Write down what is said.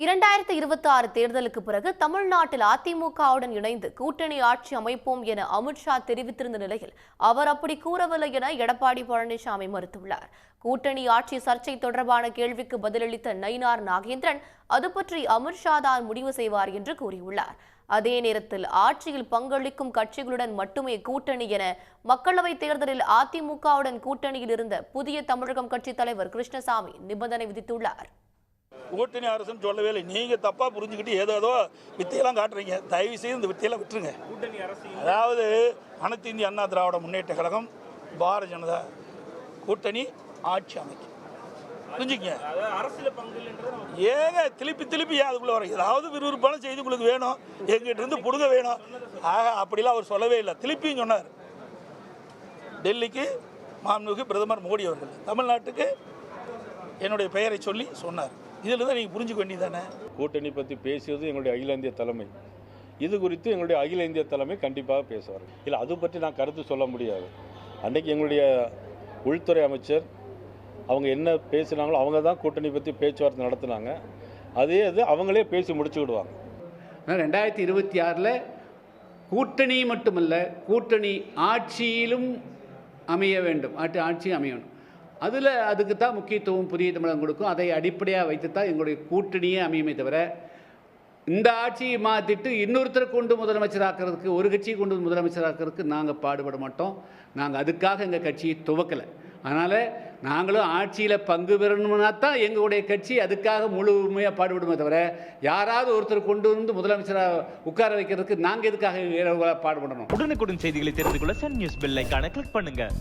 இரண்டாயிரத்தி இருபத்தி ஆறு தேர்தலுக்கு பிறகு தமிழ்நாட்டில் அதிமுகவுடன் இணைந்து கூட்டணி ஆட்சி அமைப்போம் என அமித்ஷா தெரிவித்திருந்த நிலையில் அவர் அப்படி கூறவில்லை என எடப்பாடி பழனிசாமி மறுத்துள்ளார். கூட்டணி ஆட்சி சர்ச்சை தொடர்பான கேள்விக்கு பதிலளித்த நயினார் நாகேந்திரன் அது பற்றி அமித்ஷா தான் முடிவு செய்வார் என்று கூறியுள்ளார். அதே நேரத்தில் ஆட்சியில் பங்களிக்கும் கட்சிகளுடன் மட்டுமே கூட்டணி என மக்களவைத் தேர்தலில் அதிமுகவுடன் கூட்டணியில் இருந்த புதிய தமிழகம் கட்சித் தலைவர் கிருஷ்ணசாமி நிபந்தனை விதித்துள்ளார். கூட்டணி அரசுன்னு சொல்லவே இல்லை. நீங்க தப்பா புரிஞ்சுக்கிட்டு ஏதோ ஏதோ வித்தையெல்லாம் காட்டுறீங்க. தயவு செய்து இந்த வித்தையெல்லாம் விட்டுருங்க. அதாவது அனைத்து இந்திய அண்ணா திராவிட முன்னேற்ற கழகம் பாரதிய ஜனதா கூட்டணி ஆட்சி அமைக்கும். புரிஞ்சுக்கங்க? ஏங்க திருப்பி திருப்பி அதுக்குள்ள வர ஏதாவது விறுவிறுப்பான செய்தி உங்களுக்கு வேணும். எங்கிட்ட இருந்து புடுங்க வேணும். ஆக அப்படிலாம் அவர் சொல்லவே இல்லை. திருப்பியும் சொன்னார். டெல்லிக்கு மாண்புமிகு பிரதமர் மோடி அவர்கள். தமிழ்நாட்டுக்கு என்னுடைய பெயரை சொல்லி சொன்னார். இதில் தான் நீங்கள் புரிஞ்சுக்க வேண்டியதானே கூட்டணி பற்றி பேசியது எங்களுடைய அகில இந்திய தலைமை. இது குறித்து எங்களுடைய அகில இந்திய தலைமை கண்டிப்பாக பேசுவார். இல்லை அது பற்றி நான் கருத்து சொல்ல முடியாது. அன்றைக்கி எங்களுடைய உள்துறை அமைச்சர் அவங்க என்ன பேசினாங்களோ அவங்க தான் கூட்டணி பற்றி பேச்சுவார்த்தை நடத்துனாங்க. அதே இது அவங்களே பேசி முடிச்சு விடுவாங்க ரெண்டாயிரத்தி இருபத்தி ஆறில் கூட்டணி மட்டுமல்ல கூட்டணி ஆட்சியிலும் அமைய வேண்டும். ஆட்சி ஆட்சியும் அமையணும். அதில் அதுக்கு தான் முக்கியத்துவம் புதிய தமிழகம் கொடுக்கும். அதை அடிப்படையாக வைத்து தான் எங்களுடைய கூட்டணியே அமையுமே தவிர இந்த ஆட்சியை மாற்றிட்டு இன்னொருத்தரை கொண்டு முதலமைச்சராக்கிறதுக்கு ஒரு கட்சியை கொண்டு முதலமைச்சராக்கிறதுக்கு நாங்கள் பாடுபட மாட்டோம். நாங்கள் அதுக்காக எங்கள் கட்சியை துவக்கலை. அதனால் நாங்களும் ஆட்சியில் பங்கு பெறணும்னா தான் எங்களுடைய கட்சி அதுக்காக முழுமையாக பாடுபடுமே தவிர யாராவது ஒருத்தர் கொண்டு வந்து முதலமைச்சராக உட்கார வைக்கிறதுக்கு நாங்கள் எதுக்காக பாடுபடணும்? உடனுக்குடன் செய்திகளை தெரிந்து கொள்ள சன் நியூஸ் பெல் ஐகானை கிளிக் பண்ணுங்கள்